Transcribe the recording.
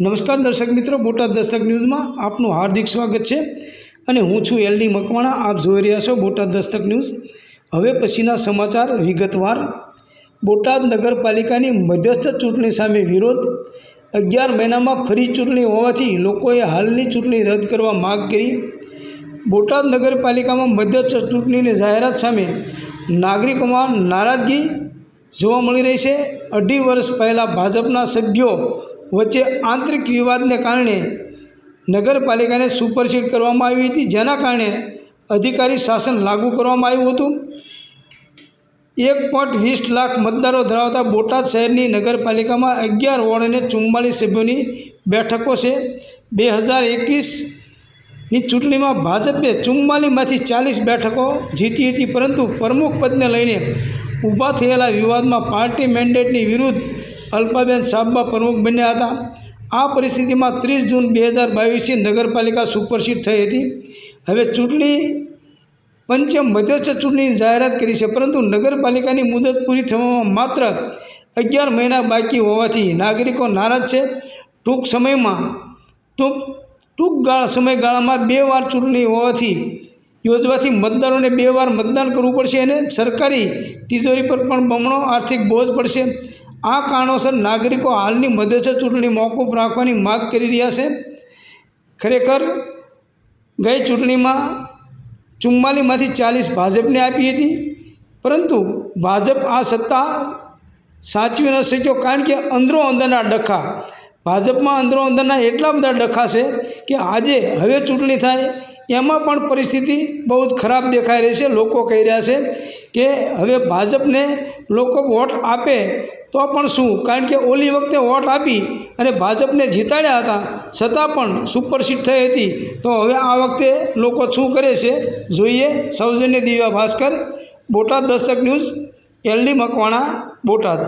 નમસ્કાર દર્શક મિત્રો, બોટાદ દસ્તક ન્યૂઝમાં આપનું હાર્દિક સ્વાગત છે અને હું છું એલડી મકવાણા, આપ જોઈ રહ્યા છો બોટાદ દસ્તક ન્યૂઝ. હવે પછીના સમાચાર વિગતવાર. બોટાદ નગરપાલિકાની મધ્યસ્થ ચૂંટણી સામે વિરોધ. અગિયાર મહિનામાં ફરી ચૂંટણી હોવાથી લોકોએ હાલની ચૂંટણી રદ કરવા માગ કરી. બોટાદ નગરપાલિકામાં મધ્યસ્થ ચૂંટણીની જાહેરાત સામે નાગરિકોમાં નારાજગી જોવા મળી રહી છે. અઢી વર્ષ પહેલાં ભાજપના સભ્યો વચ્ચે આંતરિક વિવાદને કારણે નગરપાલિકાને સુપરસીડ કરવામાં આવી હતી. જેના કારણે અધિકારી શાસન લાગુ કરવામાં આવ્યું હતું. એક પોઈન્ટ વીસ લાખ મતદારો ધરાવતા બોટાદ શહેરની નગરપાલિકામાં અગિયાર વોર્ડ અને ચુમ્માલીસ સભ્યોની બેઠકો છે. બે હજાર એકવીસની ચૂંટણીમાં ભાજપે ચુમ્માલીસમાંથી ચાલીસ બેઠકો જીતી હતી, પરંતુ પ્રમુખ પદને લઈને ઊભા થયેલા વિવાદમાં પાર્ટી મેન્ડેટની વિરુદ્ધ અલ્પાબેન સાબા પ્રમુખ બન્યા હતા. આ પરિસ્થિતિમાં ત્રીસ જૂન બે હજાર બાવીસથી નગરપાલિકા સુપરસીડ થઈ હતી. હવે ચૂંટણી પંચે મધ્યસ્થ ચૂંટણીની જાહેરાત કરી છે, પરંતુ નગરપાલિકાની મુદત પૂરી થવામાં માત્ર અગિયાર મહિના બાકી હોવાથી નાગરિકો નારાજ છે. ટૂંક સમયમાં, ટૂંક ટૂંક ગાળ, સમયગાળામાં બે વાર ચૂંટણી હોવાથી યોજવાથી મતદારોને બે વાર મતદાન કરવું પડશે અને સરકારી તિજોરી પર પણ બમણો આર્થિક બોજ પડશે. આ કારણોસર નાગરિકો હાલની મધ્યસ્થ ચૂંટણી મોકૂફ રાખવાની માગ કરી રહ્યા છે. ખરેખર, ગઈ ચૂંટણીમાં ચુમ્માલીમાંથી ચાલીસ ભાજપને આપી હતી, પરંતુ ભાજપ આ સત્તા સાચવી ન શક્યો કારણ કે અંદરો અંદરના ડખા. ભાજપમાં અંદરો અંદરના એટલા બધા ડખા છે કે આજે હવે ચૂંટણી થાય એમાં પણ પરિસ્થિતિ બહુ જ ખરાબ દેખાઈ રહી છે. લોકો કહી રહ્યા છે કે હવે ભાજપને લોકો વોટ આપે તો પણ શું? કારણ કે ઓલી વખતે વોટ આપી અને ભાજપને જીતાડ્યા હતા, છતાં પણ સુપરસીટ થઈ હતી. તો હવે આ વખતે લોકો શું કરે છે? જોઈએ. સૌજન્ય દિવ્યા ભાસ્કર, બોટાદ દસ્તક ન્યૂઝ, એલડી મકવાણા, બોટાદ.